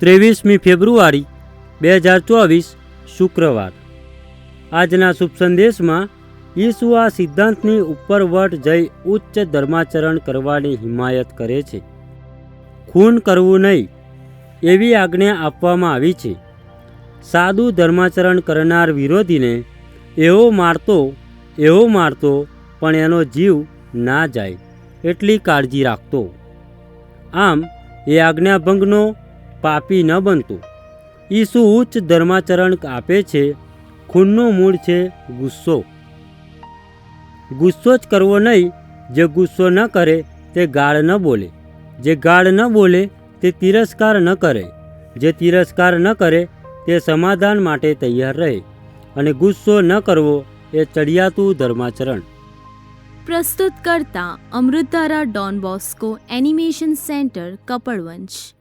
ત્રેવીસમી ફેબ્રુઆરી, બે હજાર ચોવીસ, શુક્રવાર. આજના શુભ સંદેશમાં ઈસુ આ સિદ્ધાંતની ઉપરવટ જઈ ઉચ્ચ ધર્માચરણ કરવાની હિમાયત કરે છે. ખૂન કરવું નહીં, એવી આજ્ઞા આપવામાં આવી છે. સાદું ધર્માચરણ કરનાર વિરોધીને એવો મારતો એવો મારતો, પણ એનો જીવ ના જાય, એટલી કાળજી રાખતો. આમ, એ આજ્ઞાભંગનો પાપી ન બનતું. ઈસુ ઉચ્ચ ધર્માચરણ આપે છે, ખૂનનું મૂળ છે ગુસ્સો. ગુસ્સો જ કરવો નહીં, જે ગુસ્સો ન કરે તે ગાળ ન બોલે. જે ગાળ ન બોલે તે તિરસ્કાર ન કરે. જે તિરસ્કાર ન કરે તે સમાધાન માટે તૈયાર રહે. અને ગુસ્સો ન કરવો એ ચડિયાતું ધર્માચરણ. પ્રસ્તુત કરતા અમૃતારા Don Bosco animation centre Kapadvanj